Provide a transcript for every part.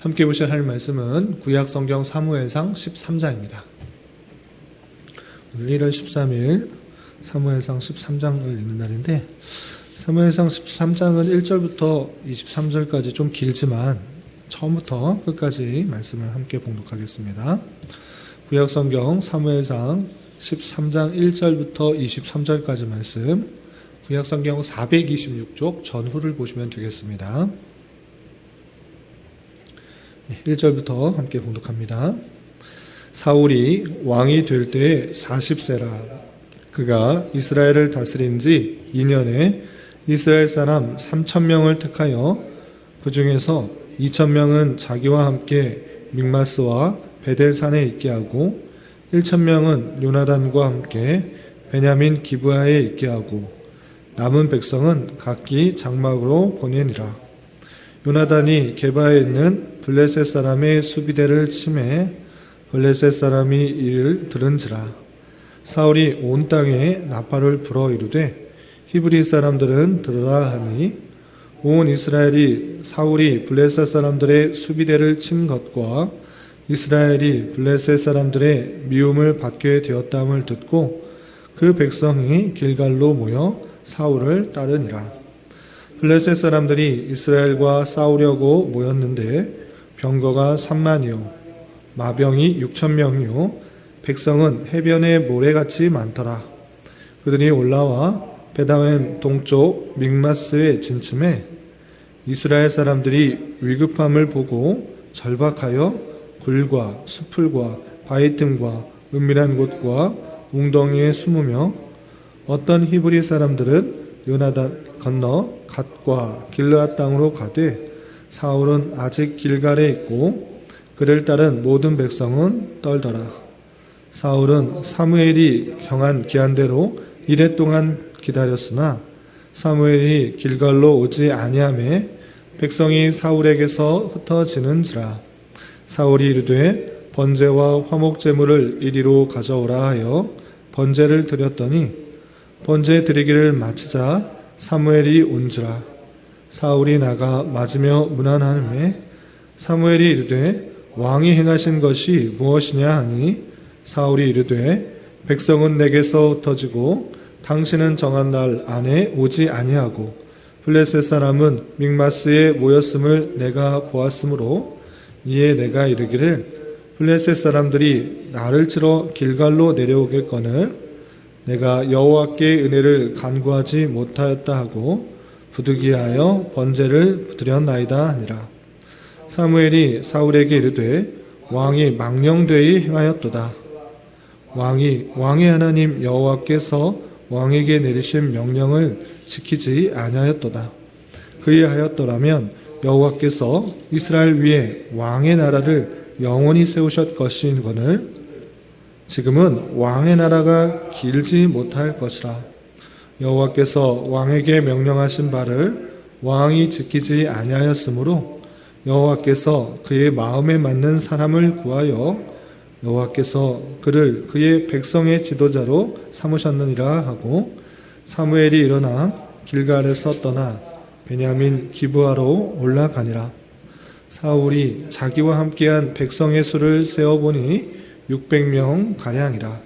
함께 보실 할 말씀은 구약 성경 사무엘상 13장입니다. 오늘 1월 13일 사무엘상 13장을 읽는 날인데 사무엘상 13장은 1절부터 23절까지 좀 길지만 처음부터 끝까지 말씀을 함께 봉독하겠습니다. 구약 성경 사무엘상 13장 1절부터 23절까지 말씀 구약 성경 426쪽 전후를 보시면 되겠습니다. 1절부터 함께 봉독합니다. 사울이 왕이 될 때에 40세라 그가 이스라엘을 다스린 지 2년에 이스라엘 사람 3천 명을 택하여 그 중에서 2천 명은 자기와 함께 믹마스와 베델산에 있게 하고 1천 명은 요나단과 함께 베냐민 기브아에 있게 하고 남은 백성은 각기 장막으로 보내니라. 요나단이 게바에 있는 블레셋 사람의 수비대를 침해 블레셋 사람이 이를 들은지라 사울이 온 땅에 나팔을 불어 이르되 히브리 사람들은 들으라 하니 온 이스라엘이 사울이 블레셋 사람들의 수비대를 친 것과 이스라엘이 블레셋 사람들의 미움을 받게 되었다함을 듣고 그 백성이 길갈로 모여 사울을 따르니라. 블레셋 사람들이 이스라엘과 싸우려고 모였는데 병거가 3만이요 마병이 6천 명이요 백성은 해변의 모래같이 많더라. 그들이 올라와 베다웬 동쪽 믹마스에 진침해 이스라엘 사람들이 위급함을 보고 절박하여 굴과 수풀과 바위 틈과 은밀한 곳과 웅덩이에 숨으며 어떤 히브리 사람들은 요나단 건너 갓과 길르앗 땅으로 가되 사울은 아직 길갈에 있고 그를 따른 모든 백성은 떨더라. 사울은 사무엘이 정한 기한대로 이래 동안 기다렸으나 사무엘이 길갈로 오지 아니하매 백성이 사울에게서 흩어지는지라 사울이 이르되 번제와 화목 제물을 이리로 가져오라 하여 번제를 드렸더니 번제 드리기를 마치자 사무엘이 온지라. 사울이 나가 맞으며 문안하음에 사무엘이 이르되 왕이 행하신 것이 무엇이냐 하니? 사울이 이르되 백성은 내게서 흩어지고 당신은 정한 날 안에 오지 아니하고 블레셋 사람은 믹마스에 모였음을 내가 보았으므로 이에 내가 이르기를 블레셋 사람들이 나를 치러 길갈로 내려오겠거늘 내가 여호와께 은혜를 간구하지 못하였다 하고 부득이하여 번제를 드렸나이다 하니라 사무엘이 사울에게 이르되 왕이 망령되이 행하였도다 왕이 왕의 하나님 여호와께서 왕에게 내리신 명령을 지키지 아니하였도다. 그리하였더라면 여호와께서 이스라엘 위에 왕의 나라를 영원히 세우셨 것이거늘 지금은 왕의 나라가 길지 못할 것이라. 여호와께서 왕에게 명령하신 바를 왕이 지키지 아니하였으므로 여호와께서 그의 마음에 맞는 사람을 구하여 여호와께서 그를 그의 백성의 지도자로 삼으셨느니라 하고 사무엘이 일어나 길갈에서 떠나 베냐민 기브아로 올라가니라 사울이 자기와 함께한 백성의 수를 세어보니 600명 가량이라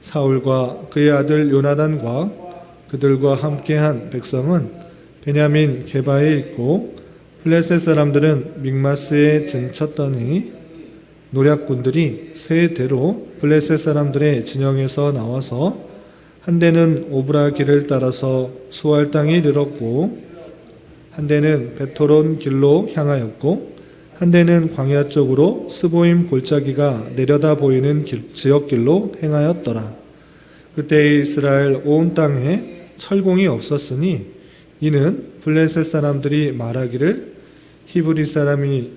사울과 그의 아들 요나단과 그들과 함께한 백성은 베냐민 게바에 있고 플레셋 사람들은 믹마스에 진쳤더니 노략군들이 세 대로 블레셋 사람들의 진영에서 나와서 한 대는 오브라 길을 따라서 수알 땅에 이르렀고 한 대는 베토론 길로 향하였고 한 대는 광야 쪽으로 스보임 골짜기가 내려다 보이는 길, 지역길로 행하였더라. 그때 이스라엘 온 땅에 철공이 없었으니 이는 블레셋 사람들이 말하기를 히브리 사람이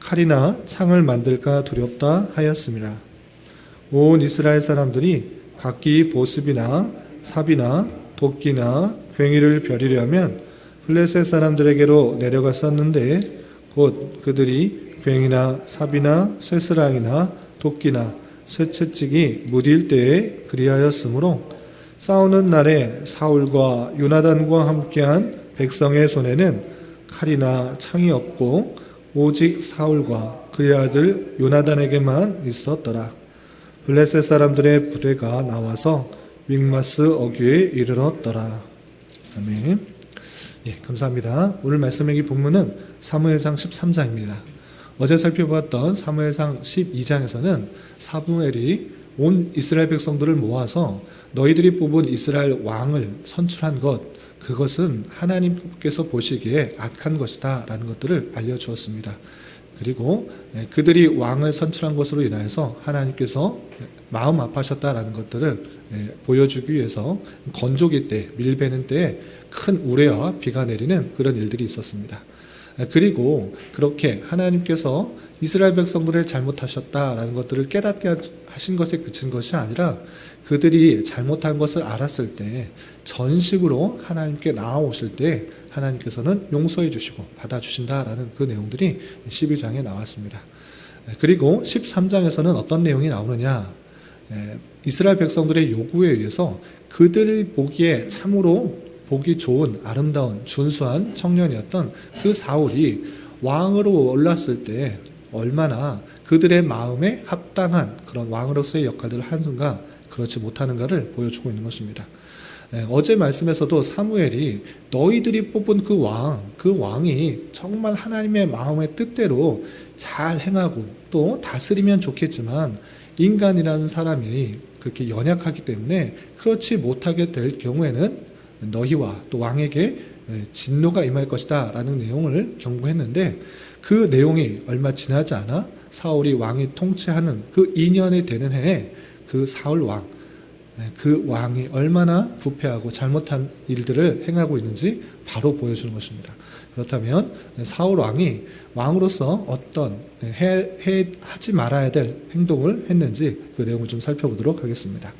칼이나 창을 만들까 두렵다 하였습니다. 온 이스라엘 사람들이 각기 보습이나 삽이나 도끼나 괭이를 벼리려면 블레셋 사람들에게로 내려갔었는데 곧 그들이 괭이나 삽이나 쇠스랑이나 도끼나 쇠채찍이 무딜 때에 그리하였으므로 싸우는 날에 사울과 요나단과 함께한 백성의 손에는 칼이나 창이 없고 오직 사울과 그의 아들 요나단에게만 있었더라. 블레셋 사람들의 부대가 나와서 믹마스 어귀에 이르렀더라. 아멘. 예, 감사합니다. 오늘 말씀의 본문은 사무엘상 13장입니다. 어제 살펴보았던 사무엘상 12장에서는 사무엘이 온 이스라엘 백성들을 모아서 너희들이 뽑은 이스라엘 왕을 선출한 것, 그것은 하나님께서 보시기에 악한 것이다 라는 것들을 알려주었습니다. 그리고 예, 그들이 왕을 선출한 것으로 인하여서 하나님께서 마음 아파하셨다라는 것들을 예, 보여주기 위해서 건조기 때, 밀베는 때에 큰 우레와 비가 내리는 그런 일들이 있었습니다. 예, 그리고 그렇게 하나님께서 이스라엘 백성들을 잘못하셨다라는 것들을 깨닫게 하신 것에 그친 것이 아니라 그들이 잘못한 것을 알았을 때 전식으로 하나님께 나아오실 때 하나님께서는 용서해 주시고 받아주신다라는 그 내용들이 12장에 나왔습니다. 그리고 13장에서는 어떤 내용이 나오느냐. 에, 이스라엘 백성들의 요구에 의해서 그들 보기에 참으로 보기 좋은 아름다운 준수한 청년이었던 그 사울이 왕으로 올랐을 때 얼마나 그들의 마음에 합당한 그런 왕으로서의 역할들을 하는가 그렇지 못하는가를 보여주고 있는 것입니다. 예, 어제 말씀에서도 사무엘이 너희들이 뽑은 그 왕, 그 왕이 정말 하나님의 마음의 뜻대로 잘 행하고 또 다스리면 좋겠지만 인간이라는 사람이 그렇게 연약하기 때문에 그렇지 못하게 될 경우에는 너희와 또 왕에게 예, 진노가 임할 것이다 라는 내용을 경고했는데 그 내용이 얼마 지나지 않아 사울이 왕이 통치하는 그 2년이 되는 해에 그 사울 왕, 네, 그 왕이 얼마나 부패하고 잘못한 일들을 행하고 있는지 바로 보여주는 것입니다. 그렇다면 사울 왕이 왕으로서 어떤 해, 해, 하지 말아야 될 행동을 했는지 그 내용을 좀 살펴보도록 하겠습니다.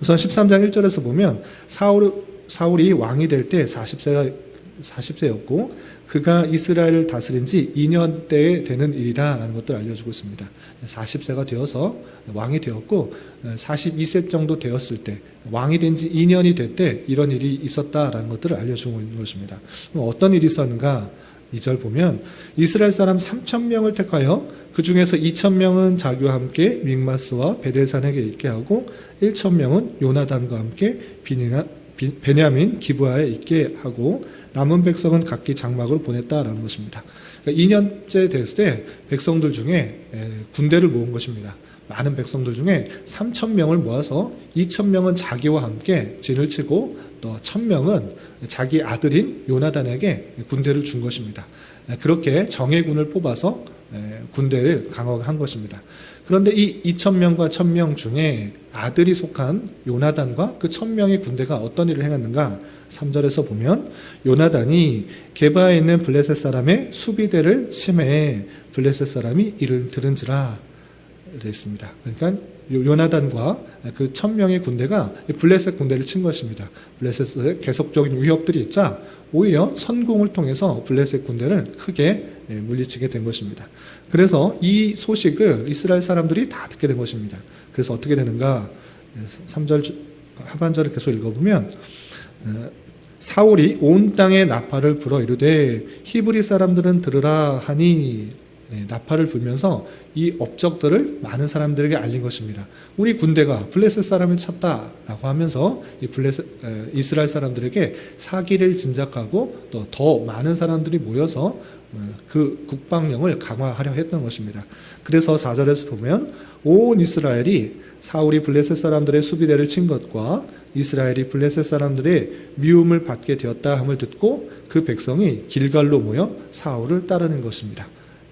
우선 13장 1절에서 보면 사울, 사울이 왕이 될 때 40세가 40세였고 그가 이스라엘을 다스린 지 2년 때에 되는 일이라는 것들을 알려주고 있습니다. 40세가 되어서 왕이 되었고 42세 정도 되었을 때 왕이 된 지 2년이 될 때 이런 일이 있었다라는 것들을 알려주고 있는 것입니다. 어떤 일이 있었는가? 2절 보면 이스라엘 사람 3천 명을 택하여 그 중에서 2천 명은 자기와 함께 믹마스와 베델산에게 있게 하고 1천 명은 요나단과 함께 비니가 베냐민 기부하에 있게 하고 남은 백성은 각기 장막으로 보냈다라는 것입니다. 그러니까 2년째 됐을 때 백성들 중에 군대를 모은 것입니다. 많은 백성들 중에 3천 명을 모아서 2천 명은 자기와 함께 진을 치고 또 1,000명은 자기 아들인 요나단에게 군대를 준 것입니다. 그렇게 정예군을 뽑아서 군대를 강화한 것입니다. 그런데 이 2천명과 1,000명 중에 아들이 속한 요나단과 그 1,000명의 군대가 어떤 일을 행했는가? 3절에서 보면 요나단이 게바에 있는 블레셋 사람의 수비대를 침해해 블레셋 사람이 이를 들은지라 되어 있습니다. 그러니까 요나단과 그 천명의 군대가 블레셋 군대를 친 것입니다. 블레셋의 계속적인 위협들이 있자 오히려 선공을 통해서 블레셋 군대를 크게 물리치게 된 것입니다. 그래서 이 소식을 이스라엘 사람들이 다 듣게 된 것입니다. 그래서 어떻게 되는가? 3절 하반절을 계속 읽어보면 어, 사울이 온 땅에 나팔을 불어 이르되 히브리 사람들은 들으라 하니 네, 나팔을 불면서 이 업적들을 많은 사람들에게 알린 것입니다. 우리 군대가 블레셋 사람을 찾다라고 하면서 이 블레셋 이스라엘 사람들에게 사기를 진작하고 또 더 많은 사람들이 모여서 어, 그 국방령을 강화하려 했던 것입니다. 그래서 4절에서 보면 온 이스라엘이 사울이 블레셋 사람들의 수비대를 친 것과 이스라엘이 블레셋 사람들의 미움을 받게 되었다 함을 듣고 그 백성이 길갈로 모여 사울을 따르는 것입니다.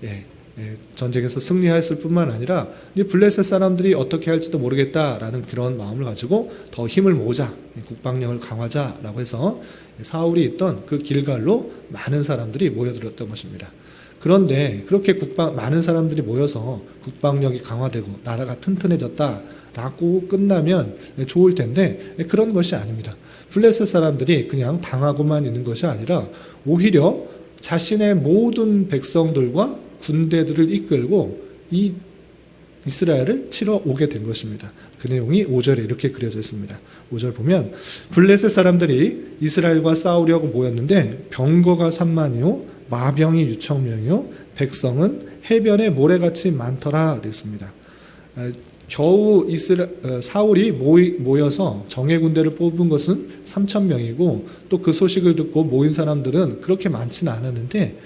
예, 예, 전쟁에서 승리하였을 뿐만 아니라 블레셋 사람들이 어떻게 할지도 모르겠다라는 그런 마음을 가지고 더 힘을 모으자 국방력을 강화자라고 해서 사울이 있던 그 길갈로 많은 사람들이 모여들었던 것입니다. 그런데 그렇게 국방 많은 사람들이 모여서 국방력이 강화되고 나라가 튼튼해졌다라고 끝나면 좋을 텐데 그런 것이 아닙니다. 블레셋 사람들이 그냥 당하고만 있는 것이 아니라 오히려 자신의 모든 백성들과 군대들을 이끌고 이 이스라엘을 치러 오게 된 것입니다. 그 내용이 5절에 이렇게 그려져 있습니다. 5절 보면 블레셋 사람들이 이스라엘과 싸우려고 모였는데 병거가 3만이요 마병이 유청 명이요 백성은 해변에 모래같이 많더라 그랬습니다. 아, 겨우 이스라 어, 사울이 모여서 정예 군대를 뽑은 것은 3천 명이고 또 그 소식을 듣고 모인 사람들은 그렇게 많지는 않았는데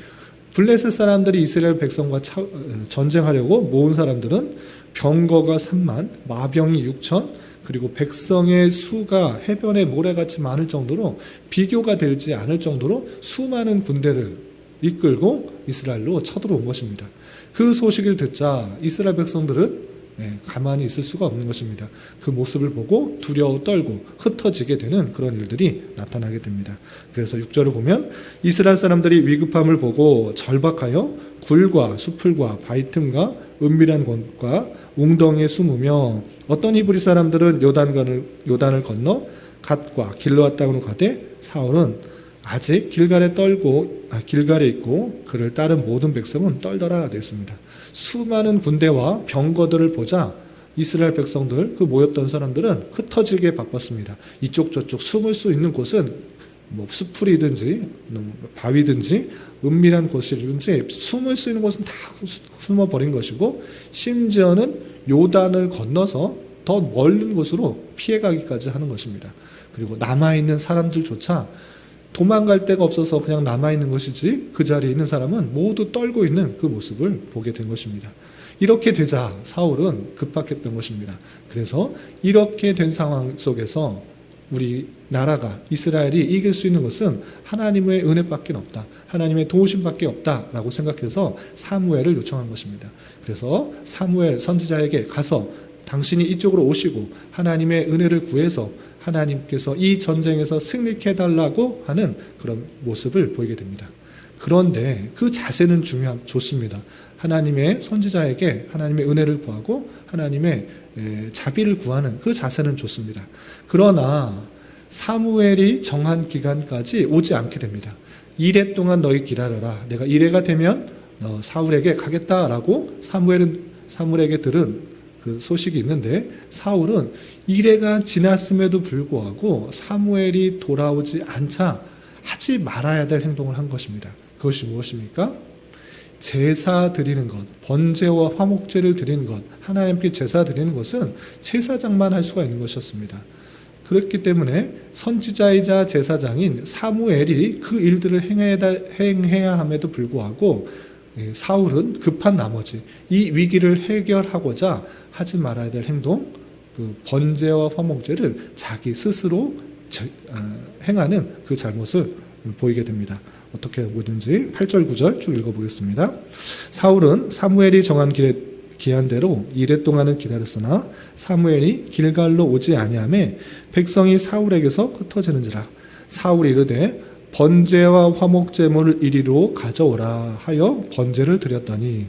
블레셋 사람들이 이스라엘 백성과 차- 어, 전쟁하려고 모은 사람들은 병거가 3만, 마병이 6천, 그리고 백성의 수가 해변에 모래같이 많을 정도로 비교가 되지 않을 정도로 수많은 군대를 이끌고 이스라엘로 쳐들어온 것입니다. 그 소식을 듣자 이스라엘 백성들은 예, 가만히 있을 수가 없는 것입니다. 그 모습을 보고 두려워 떨고 흩어지게 되는 그런 일들이 나타나게 됩니다. 그래서 6절을 보면 이스라엘 사람들이 위급함을 보고 절박하여 굴과 수풀과 바위 틈과 은밀한 곳과 웅덩이에 숨으며 어떤 히브리 사람들은 요단강을 요단을 건너 갓과 길르앗 땅으로 가되 사울은 아직 길갈에 떨고 아, 길갈에 있고 그를 따른 모든 백성은 떨더라 됐습니다. 수많은 군대와 병거들을 보자 이스라엘 백성들 그 모였던 사람들은 흩어지게 바빴습니다. 이쪽 저쪽 숨을 수 있는 곳은 뭐 수풀이든지 뭐 바위든지 은밀한 곳이든지 숨을 수 있는 곳은 다 숨어 버린 것이고 심지어는 요단을 건너서 더 멀은 곳으로 피해가기까지 하는 것입니다. 그리고 남아 있는 사람들조차 도망갈 데가 없어서 그냥 남아 있는 것이지 그 자리에 있는 사람은 모두 떨고 있는 그 모습을 보게 된 것입니다. 이렇게 되자 사울은 급박했던 것입니다. 그래서 이렇게 된 상황 속에서 우리 나라가 이스라엘이 이길 수 있는 것은 하나님의 은혜밖에 없다. 하나님의 도우심밖에 없다라고 생각해서 사무엘을 요청한 것입니다. 그래서 사무엘 선지자에게 가서 당신이 이쪽으로 오시고 하나님의 은혜를 구해서 하나님께서 이 전쟁에서 승리케 해달라고 하는 그런 모습을 보이게 됩니다. 그런데 그 자세는 중요한 좋습니다. 하나님의 선지자에게 하나님의 은혜를 구하고 하나님의 에, 자비를 구하는 그 자세는 좋습니다. 그러나 사무엘이 정한 기간까지 오지 않게 됩니다. 이래 동안 너희 기다려라. 내가 이래가 되면 너 사울에게 가겠다라고 사무엘은 사무엘에게 들은 그 소식이 있는데 사울은 이래가 지났음에도 불구하고 사무엘이 돌아오지 않자 하지 말아야 될 행동을 한 것입니다. 그것이 무엇입니까? 제사 드리는 것, 번제와 화목제를 드리는 것, 하나님께 제사 드리는 것은 제사장만 할 수가 있는 것이었습니다. 그렇기 때문에 선지자이자 제사장인 사무엘이 그 일들을 행해야 함에도 불구하고 예, 사울은 급한 나머지 이 위기를 해결하고자 하지 말아야 될 행동, 그 번제와 화목제를 자기 스스로 어, 행하는 그 잘못을 보이게 됩니다. 어떻게 보든지 8절 9절 쭉 읽어보겠습니다. 사울은 사무엘이 정한 기한대로 이래 동안을 기다렸으나 사무엘이 길갈로 오지 아니하매 백성이 사울에게서 흩어지는지라 사울이 이르되 번제와 화목 제물을 이리로 가져오라 하여 번제를 드렸더니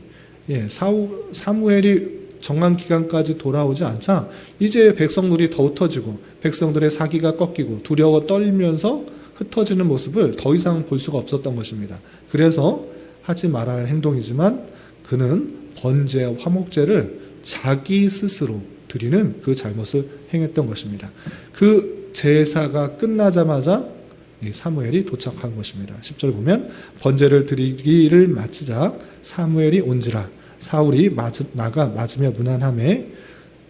예, 사우, 사무엘이 정한 기간까지 돌아오지 않자 이제 백성들이 더 흩어지고 백성들의 사기가 꺾이고 두려워 떨면서 흩어지는 모습을 더 이상 볼 수가 없었던 것입니다. 그래서 하지 말아야 할 행동이지만 그는 번제 화목제를 자기 스스로 드리는 그 잘못을 행했던 것입니다. 그 제사가 끝나자마자 사무엘이 도착한 것입니다. 10절 보면 번제를 드리기를 마치자 사무엘이 온지라 사울이 맞, 나가 맞으며 무난함에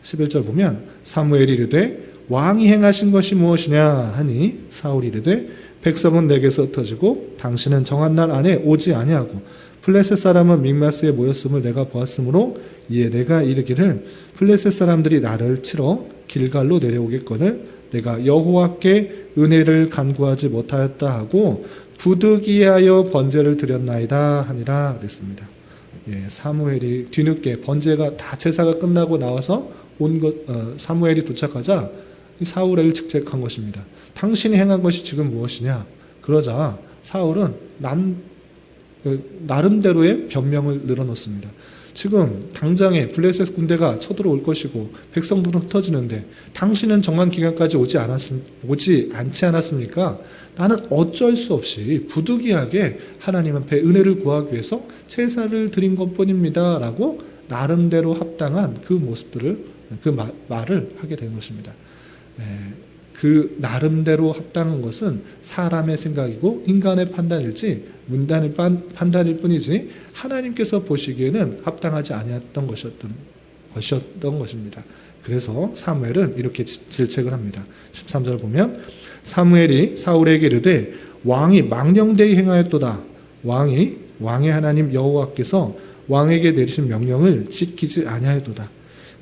11절 보면 사무엘이 이르되 왕이 행하신 것이 무엇이냐 하니 사울이 이르되 백성은 내게서 흩어지고 당신은 정한 날 안에 오지 아니하고 플레셋 사람은 믹마스에 모였음을 내가 보았으므로 이에 내가 이르기를 플레셋 사람들이 나를 치러 길갈로 내려오겠거늘 내가 여호와께 은혜를 간구하지 못하였다 하고 부득이하여 번제를 드렸나이다 하니라 그랬습니다. 예, 사무엘이 뒤늦게 번제가 다 제사가 끝나고 나와서 온 것, 어, 사무엘이 도착하자 사울을 직책한 것입니다. 당신이 행한 것이 지금 무엇이냐? 그러자 사울은 남, 그 나름대로의 변명을 늘어놓습니다. 지금 당장에 블레셋 군대가 쳐들어올 것이고 백성들은 흩어지는데 당신은 정한 기간까지 오지 않았 오지 않지 않았습니까? 나는 어쩔 수 없이 부득이하게 하나님 앞에 은혜를 구하기 위해서 제사를 드린 것뿐입니다라고 나름대로 합당한 그 모습들을 그 마, 말을 하게 된 것입니다. 에, 그 나름대로 합당한 것은 사람의 생각이고 인간의 판단일지 문단의 판- 판단일 뿐이지 하나님께서 보시기에는 합당하지 아니었던 것이었던 것이었던 것입니다. 그래서 사무엘은 이렇게 지- 질책을 합니다. 13절 보면 사무엘이 사울에게 이르되 왕이 망령되이 행하였도다. 왕이 왕의 하나님 여호와께서 왕에게 내리신 명령을 지키지 아니하였도다.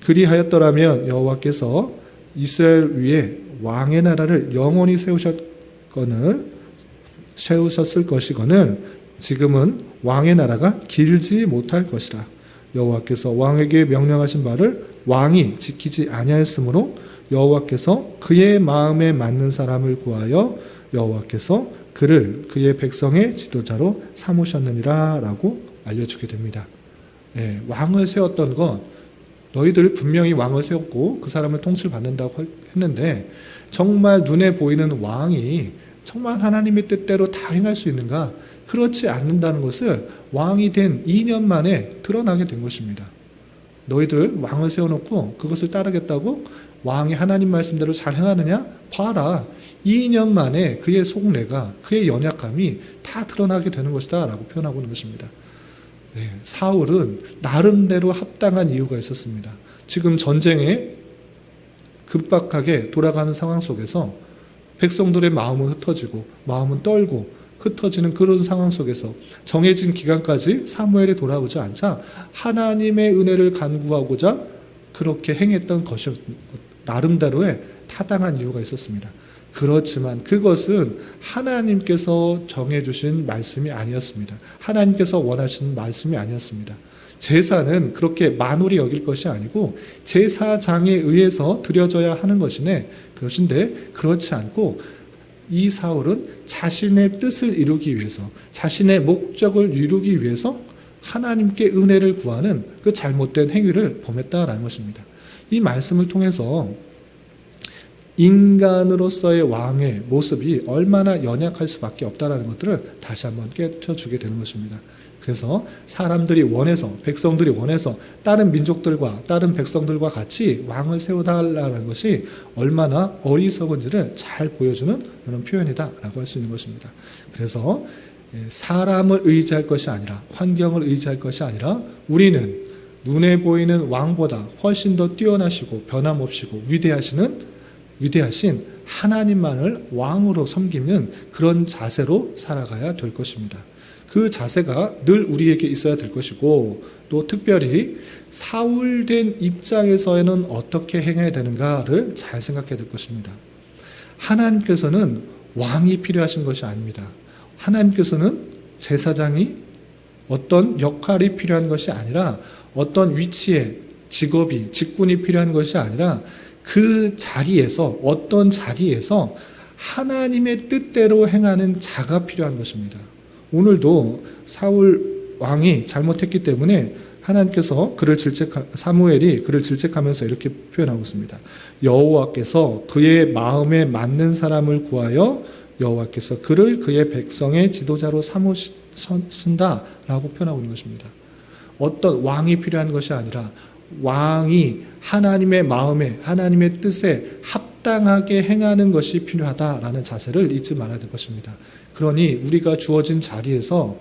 그리하였더라면 여호와께서 이스라엘 위에 왕의 나라를 영원히 세우셨거늘 세우셨을 것이거늘 지금은 왕의 나라가 길지 못할 것이라 여호와께서 왕에게 명령하신 바를 왕이 지키지 아니하였으므로 여호와께서 그의 마음에 맞는 사람을 구하여 여호와께서 그를 그의 백성의 지도자로 삼으셨느니라라고 알려주게 됩니다. 예, 왕을 세웠던 건 너희들 분명히 왕을 세웠고 그 사람을 통치를 받는다고 했는데 정말 눈에 보이는 왕이 정말 하나님의 뜻대로 다 행할 수 있는가? 그렇지 않는다는 것을 왕이 된 2년 만에 드러나게 된 것입니다. 너희들 왕을 세워놓고 그것을 따르겠다고 왕이 하나님 말씀대로 잘 행하느냐? 봐라. 2년 만에 그의 속내가 그의 연약함이 다 드러나게 되는 것이다 라고 표현하고 있는 것입니다. 네, 사울은 나름대로 합당한 이유가 있었습니다. 지금 전쟁에 급박하게 돌아가는 상황 속에서 백성들의 마음은 흩어지고 마음은 떨고 흩어지는 그런 상황 속에서 정해진 기간까지 사무엘이 돌아오지 않자 하나님의 은혜를 간구하고자 그렇게 행했던 것이 나름대로의 타당한 이유가 있었습니다. 그렇지만 그것은 하나님께서 정해주신 말씀이 아니었습니다. 하나님께서 원하시는 말씀이 아니었습니다. 제사는 그렇게 만홀히 여길 것이 아니고 제사장에 의해서 드려져야 하는 것이네 그것인데 그렇지 않고 이 사울은 자신의 뜻을 이루기 위해서 자신의 목적을 이루기 위해서 하나님께 은혜를 구하는 그 잘못된 행위를 범했다라는 것입니다. 이 말씀을 통해서 인간으로서의 왕의 모습이 얼마나 연약할 수밖에 없다라는 것들을 다시 한번 깨트려주게 되는 것입니다. 그래서 사람들이 원해서 백성들이 원해서 다른 민족들과 다른 백성들과 같이 왕을 세워달라는 것이 얼마나 어리석은지를 잘 보여주는 그런 표현이다라고 할 수 있는 것입니다. 그래서 사람을 의지할 것이 아니라 환경을 의지할 것이 아니라 우리는 눈에 보이는 왕보다 훨씬 더 뛰어나시고 변함없이고 위대하시는 위대하신 하나님만을 왕으로 섬기는 그런 자세로 살아가야 될 것입니다. 그 자세가 늘 우리에게 있어야 될 것이고 또 특별히 사울된 입장에서는 어떻게 행해야 되는가를 잘 생각해야 될 것입니다. 하나님께서는 왕이 필요하신 것이 아닙니다. 하나님께서는 제사장이 어떤 역할이 필요한 것이 아니라 어떤 위치에 직업이 직분이 필요한 것이 아니라 그 자리에서 어떤 자리에서 하나님의 뜻대로 행하는 자가 필요한 것입니다. 오늘도 사울 왕이 잘못했기 때문에 하나님께서 그를 질책 사무엘이 그를 질책하면서 이렇게 표현하고 있습니다. 여호와께서 그의 마음에 맞는 사람을 구하여 여호와께서 그를 그의 백성의 지도자로 삼으신다라고 표현하고 있는 것입니다. 어떤 왕이 필요한 것이 아니라 왕이 하나님의 마음에 하나님의 뜻에 합당하게 행하는 것이 필요하다라는 자세를 잊지 말아야 될 것입니다. 그러니 우리가 주어진 자리에서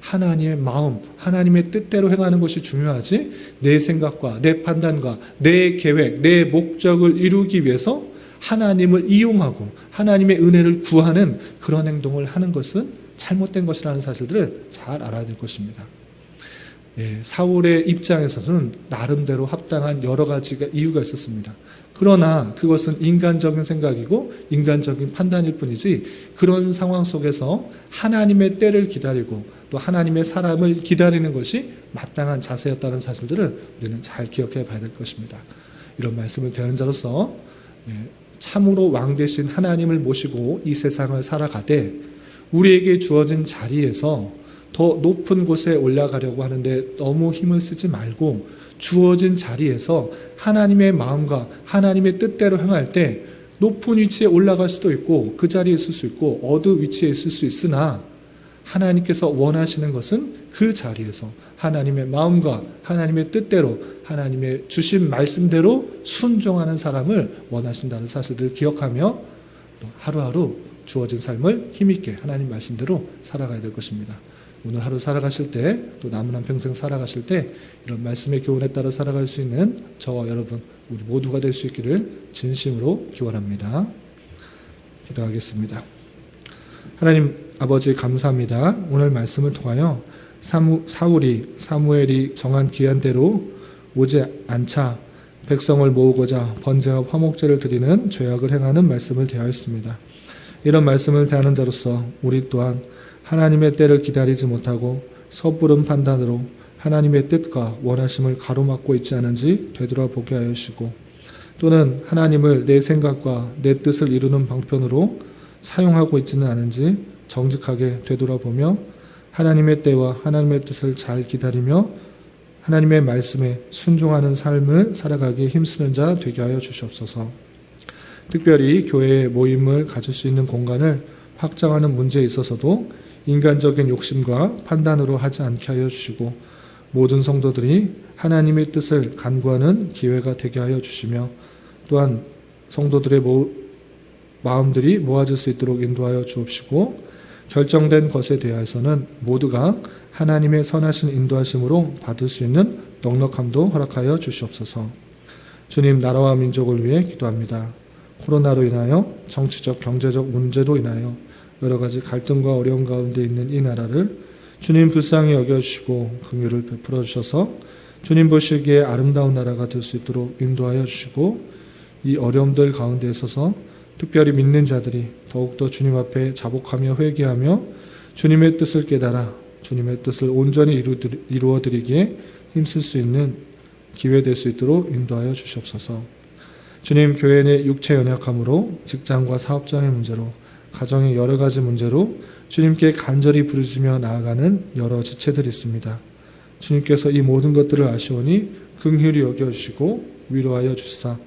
하나님의 마음, 하나님의 뜻대로 행하는 것이 중요하지 내 생각과 내 판단과 내 계획, 내 목적을 이루기 위해서 하나님을 이용하고 하나님의 은혜를 구하는 그런 행동을 하는 것은 잘못된 것이라는 사실들을 잘 알아야 될 것입니다. 예, 사울의 입장에서는 나름대로 합당한 여러 가지 이유가 있었습니다. 그러나 그것은 인간적인 생각이고 인간적인 판단일 뿐이지 그런 상황 속에서 하나님의 때를 기다리고 또 하나님의 사람을 기다리는 것이 마땅한 자세였다는 사실들을 우리는 잘 기억해 봐야 될 것입니다. 이런 말씀을 대하는 자로서 예, 참으로 왕 대신 하나님을 모시고 이 세상을 살아가되 우리에게 주어진 자리에서 더 높은 곳에 올라가려고 하는데 너무 힘을 쓰지 말고 주어진 자리에서 하나님의 마음과 하나님의 뜻대로 행할 때 높은 위치에 올라갈 수도 있고 그 자리에 있을 수 있고 어두 위치에 있을 수 있으나 하나님께서 원하시는 것은 그 자리에서 하나님의 마음과 하나님의 뜻대로 하나님의 주신 말씀대로 순종하는 사람을 원하신다는 사실들을 기억하며 또 하루하루 주어진 삶을 힘있게 하나님 말씀대로 살아가야 될 것입니다. 오늘 하루 살아가실 때, 또 남은 한 평생 살아가실 때, 이런 말씀의 교훈에 따라 살아갈 수 있는 저와 여러분, 우리 모두가 될 수 있기를 진심으로 기원합니다. 기도하겠습니다. 하나님 아버지 감사합니다. 오늘 말씀을 통하여 사무, 사울이 사무엘이 정한 기한대로 오지 않자 백성을 모으고자 번제와 화목제를 드리는 죄악을 행하는 말씀을 대하였습니다. 이런 말씀을 대하는 자로서 우리 또한 하나님의 때를 기다리지 못하고 섣부른 판단으로 하나님의 뜻과 원하심을 가로막고 있지 않은지 되돌아보게 하여 주시고 또는 하나님을 내 생각과 내 뜻을 이루는 방편으로 사용하고 있지는 않은지 정직하게 되돌아보며 하나님의 때와 하나님의 뜻을 잘 기다리며 하나님의 말씀에 순종하는 삶을 살아가기에 힘쓰는 자 되게 하여 주시옵소서. 특별히 교회의 모임을 가질 수 있는 공간을 확장하는 문제에 있어서도 인간적인 욕심과 판단으로 하지 않게 하여 주시고 모든 성도들이 하나님의 뜻을 간구하는 기회가 되게 하여 주시며 또한 성도들의 모, 마음들이 모아질 수 있도록 인도하여 주옵시고 결정된 것에 대해서는 모두가 하나님의 선하신 인도하심으로 받을 수 있는 넉넉함도 허락하여 주시옵소서. 주님 나라와 민족을 위해 기도합니다. 코로나로 인하여 정치적 경제적 문제로 인하여 여러 가지 갈등과 어려움 가운데 있는 이 나라를 주님 불쌍히 여겨주시고 긍휼을 베풀어 주셔서 주님 보시기에 아름다운 나라가 될 수 있도록 인도하여 주시고 이 어려움들 가운데 있어서 특별히 믿는 자들이 더욱더 주님 앞에 자복하며 회개하며 주님의 뜻을 깨달아 주님의 뜻을 온전히 이루어 드리기에 힘쓸 수 있는 기회 될 수 있도록 인도하여 주시옵소서. 주님 교회 내 육체 연약함으로 직장과 사업장의 문제로 가정의 여러 가지 문제로 주님께 간절히 부르짖며 나아가는 여러 지체들이 있습니다. 주님께서 이 모든 것들을 아시오니 긍휼히 여겨 주시고 위로하여 주시사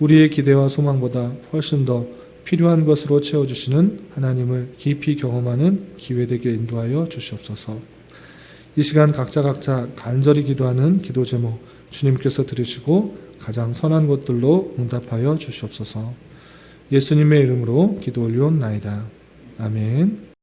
우리의 기대와 소망보다 훨씬 더 필요한 것으로 채워주시는 하나님을 깊이 경험하는 기회되게 인도하여 주시옵소서. 이 시간 각자 각자 간절히 기도하는 기도 제목 주님께서 들으시고 가장 선한 것들로 응답하여 주시옵소서. 예수님의 이름으로 기도 올리옵나이다. 아멘.